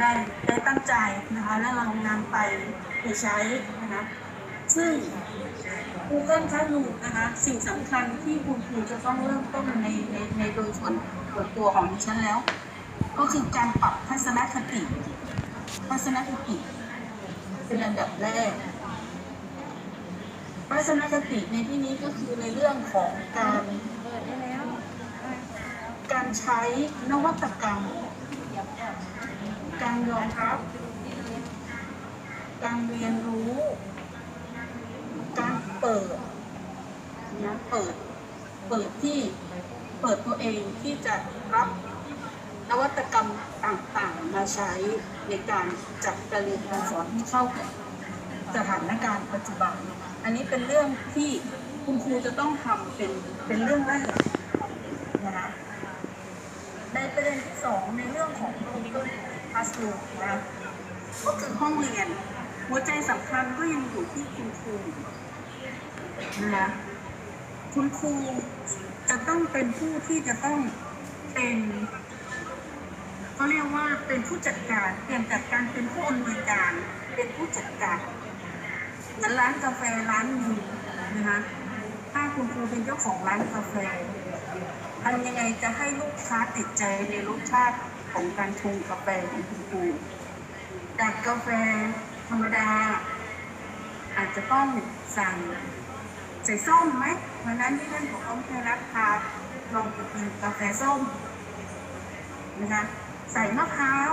ได้ได้ตั้งใจนะคะและเรานำไปไปใช้นะคะซึ่ง Google Classroom นะคะสิ่งสำคัญที่คุณครูจะต้องเริ่มต้นในในในโดยส่วนส่วนตัวของดิฉันแล้ว ก็คือการปรับทัศนคติทัศนคติเป็นอันดับแรกทัศนคติในที่นี้ก็คือในเรื่องของการการใช้นวัตกรรม การยอมรับ การเรียนรู้ การเปิดนะเปิด เปิดที่เปิดตัวเองที่จะรับนวัตกรรมต่างๆ มาใช้ในการจัดการเรียนการสอนที่เข้ากับสถานการณ์ปัจจุบัน อันนี้เป็นเรื่องที่คุณครูจะต้องทำเป็นเป็นเรื่องแรกนะคะในประเด็นที่สองในเรื่องของ Google Classroom นะก็คือห้องเรียน หัวใจสำคัญก็ยังอยู่ที่คุณครูนะคุณครูจะต้องเป็นผู้ที่จะต้องเป็นเขาเรียกว่าเป็นผู้จัดการเปลี่ยนจากการเป็นผู้อำนวยการ เป็นผู้จัดการเหมือนร้านกาแฟร้านหนึ่งนะคะถ้าคุณครูเป็นเจ้าของร้านกาแฟทำยังไงจะให้ลูกค้าติดใจในรสชาติ ของการชงกาแฟของคุณครูจากกาแฟธรรมดา อาจจะต้องสั่งใส่ส้มไหมวันนั้นที่ท่านขององค์ไทยรัฐพาลองไปกินกาแฟส้มนะคะใส่มะพร้าว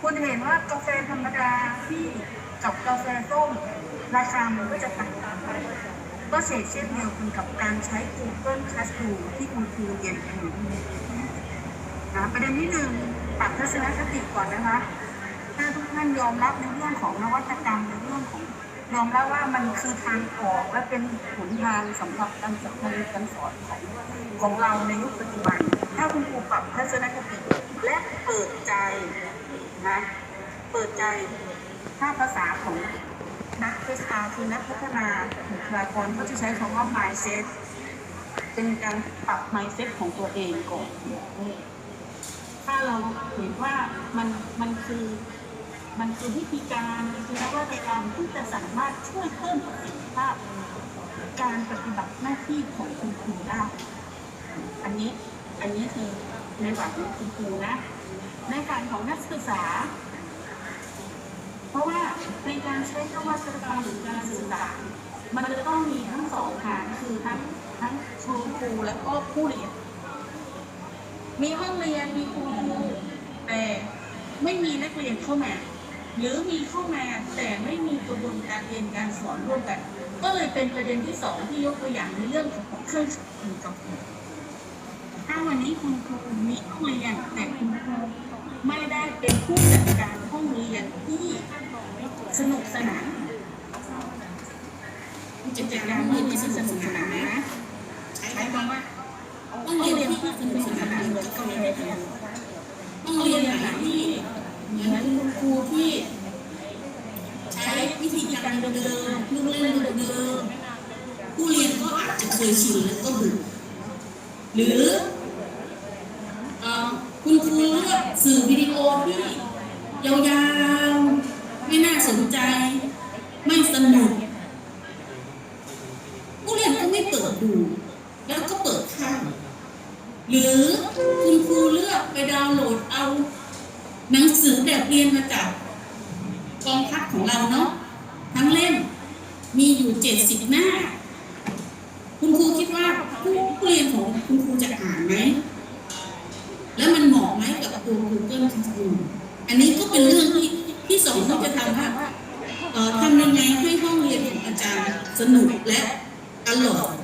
คุณเห็นว่ากาแฟธรรมดาที่กับกาแฟส้ม ราคามันก็จะต่างกันไปก็เช่นเช่นเดียวกันกับการใช้ Google Classroom ที่คุณครูเรียนอยู่ นะประเด็นที่หนึ่งปรับทัศนคติก่อนนะคะถ้าทุกท่านยอมรับในเรื่องของนวัตกรรมในเรื่องของยอมรับว่ามันคือทางออกและเป็นหนทางสำหรับการจัดการเรียนการสอนของของเราในยุคปัจจุบัน ถ้าคุณครูปรับทัศนคติและเปิดใจนะเปิดใจถ้าภาษาของนักเทสอาคือนักพัฒนาบุคลากรก็จะใช้คำว่า mindset เป็นการปรับ mindset ของตัวเองก่อน เราเห็นว่ามันมันคือมันคือวิธีการมันคือนวัตกรรมที่จะสามารถช่วยเพิ่มประสิทธิภาพ การปฏิบัติหน้าที่ของคุณครูได้อันนี้อันนี้คือในฝั่งของคุณครูนะ ในฝั่งของนักศึกษา เพราะว่าในการใช้นวัตกรรมหรือการสื่อสารมันจะต้องมีทั้งสองทางคือทั้งทั้งครูครูและก็ผู้เรียน มีห้องเรียนมีครูแต่ไม่มีนักเรียนเข้ามา หรือมีเข้ามาแต่ไม่มีกระบวนการเรียนการสอนร่วมกัน ก็เลยเป็นประเด็นที่สองที่ยกตัวอย่างในเรื่องของเครื่องมือกับถ้าวันนี้คุณครูมีห้องเรียนแต่คุณครูไม่ได้เป็นผู้จัดการห้องเรียนที่สนุกสนานผู้จัดการห้องเรียนที่สนุกสนานนะใช้คำว่า ห้องเรียนที่สนุกสนานเหมือนกาแฟห้องเรียนไหนที่เหมือนคุณครูที่ใช้วิธีการเดิมๆลูกเล่นเดิมๆผู้เรียนก็อาจจะเคยชินแล้วก็เบื่อหรือเอ่อคุณครูเลือกสื่อวิดีโอที่ยาวๆไม่น่าสนใจ ไม่สนุกผู้เรียนก็ไม่เปิดดู แล้วก็เปิดข้าม หรือคุณครูเลือกไปดาวน์โหลดเอาหนังสือแบบเรียนมาจากกองทัพของเราเนาะทั้งเล่มมีอยู่เจ็ดสิบหน้า คุณครูคิดว่าผู้เรียนของคุณครูจะอ่านไหม แล้วมันเหมาะไหมกับตัว Google Classroom อันนี้ก็เป็นเรื่องที่ที่สองที่จะทำว่าเอ่อทำยังไงให้ห้องเรียนของอาจารย์สนุกและอร่อย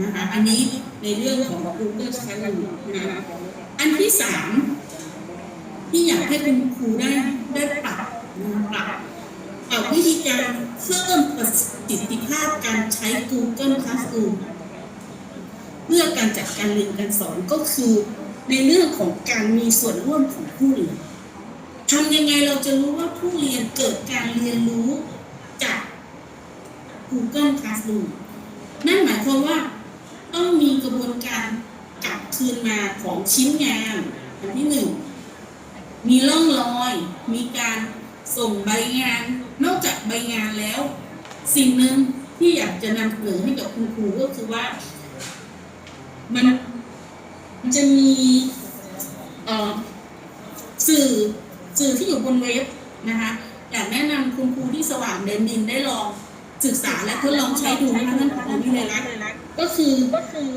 นะคะอันนี้ ในเรื่องของ Google Classroom นะอันที่สามที่อยากให้คุณครูได้ได้ปรับปรับปรับวิธีการเพิ่มประสิทธิภาพการใช้ Google Classroom เพื่อการจัดการเรียนการสอนก็คือในเรื่องของการมีส่วนร่วมของผู้เรียนทำยังไงเราจะรู้ว่าผู้เรียนเกิดการเรียนรู้จาก Google Classroom นั่นหมายความว่า กระบวนการกลับคืนมาของชิ้นงานอันที่หนึ่งมีร่องรอยมีการส่งใบงาน นอกจากใบงานแล้ว สิ่งหนึ่งที่อยากจะนำเสนอให้กับคุณครูก็คือว่า มันมันจะมีสื่อสื่อที่อยู่บนเว็บนะคะอยากแนะนำคุณครูที่สว่างเดนดินได้ลองศึกษาและทดลองใช้ดูนะคะท่านผอวิเลยรัตน์ ก็คือก็คือ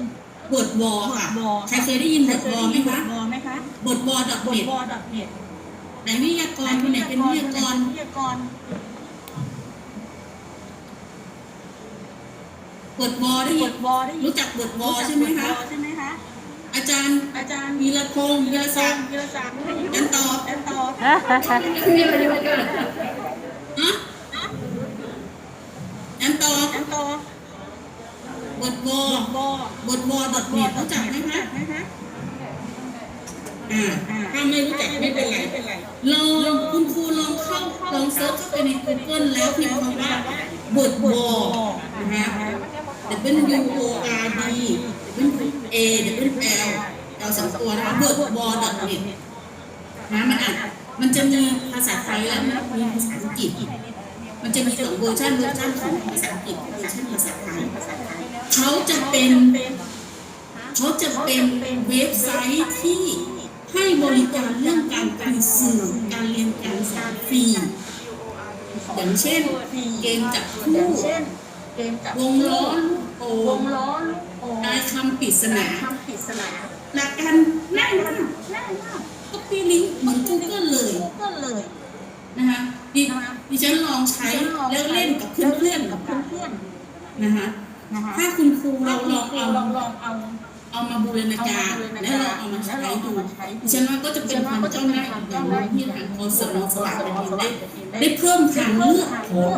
บทวอค่ะ วอใครเคยได้ยินบทวอไหมคะวอไหมคะบทวอดอทบทเน็ตวอดอทเน็ตไหนวิทยากรคนไหนเป็นวิทยากรวิทยากรบทวอได้บยินทวอได้ยินรู้จักบทวอใช่ไหมคะรู้จักบทวอใช่ไหมคะอาจารย์อาจารย์วีรพงศ์วีรศักดิ์วิรศักดิ์ยันตอบยันตอบฮะยันตอบยันตอ บบทวอบอบทวอดอทเน็ตรู้จักไหมคะไหมคะอ่าถ้าไม่รู้จักไม่เป็นไรไม่เป็นไรลองคุณครูลองเข้าลองเซิร์ชเข้าไปใน Google แล้วพิมพ์คำว่าบทวอนะคะ W O R D W A W L เราสองตัวนะคะบทวอดอทเน็ตนะมันอ่านมันจะมีภาษาไทยและมีภาษาอังกฤษมันจะมีสองเวอร์ชันเวอร์ชันของภาษาอังกฤษเวอร์ชันภาษาไทย เขาจะเป็นเขาจะเป็นเว็บไซต์ที่ให้บริการเรื่องการการสื่อการเรียนการสอนฟรีอย่างเช่นเกมจับอคู่ย่างเช่นเกมจับวงล้อลูกโป่วงงล้อลูกโป่งทายคำปริศนาคำปริศนาหลักการง่ายมากง่ายมากก็ปีลิงก์เหมือน Google เลยก็เลยนะคะดิดิฉันลองใช้แล้วเล่นกับเพื่อนกับเพื่อนๆนะคะๆ นะคะถ้าคุณครูเราลองเอาลองลองเอาเอามาบูรณาการแล้วเราเอามาใช้ดูดิฉันว่าก็จะเป็นความก้าวหน้าอีกอย่างหนึ่งที่ทางกสนสว่างแผ่นดินได้ได้เพิ่มทางเลือกของ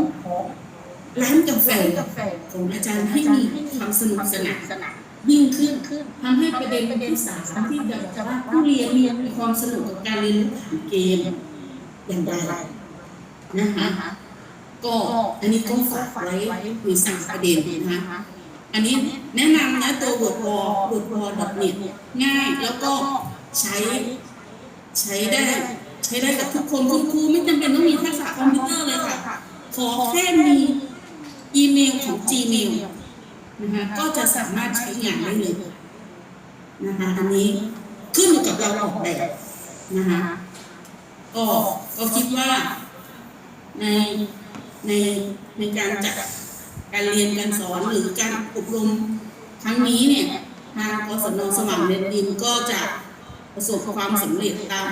ร้านกาแฟกาแฟของอาจารย์ให้มีความสนุกสนานสนานยิ่งขึ้นทำให้ประเด็นที่สามที่จะจะว่าผู้เรียนมีความสนุกกับการเรียนรู้ผ่านเกมอย่างไรนะคะ ก็อันนี้ก็ฝากไว้มีสามประเด็นนะคะ อันนี้แนะนำนะตัว word wall word wall net ง่ายแล้วก็ใช้ใช้ได้ ใช้ได้กับทุกคนคุณครูไม่จำเป็นต้องมีทักษะคอมพิวเตอร์เลยค่ะ ขอแค่มีอีเมลของ Gmail นะคะก็จะสามารถใช้งานได้เลยนะคะอันนี้ขึ้นอยู่กับเราออกแบบนะคะก็ก็คิดว่าใน ในในการจัดการเรียนการสอนหรือการอบรมครั้งนี้เนี่ยทางกศนสว่างเดนดินก็จะประสบความสำเร็จตาม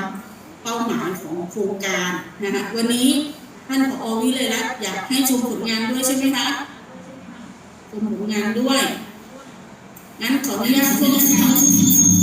เป้าหมายของโครงการนะคะวันนี้ท่านผอวิเลยรัตอยากให้ชมผลงานด้วยใช่ไหมคะชมผลงานด้วยงั้นขออนุญาตเพื่อนนะคะ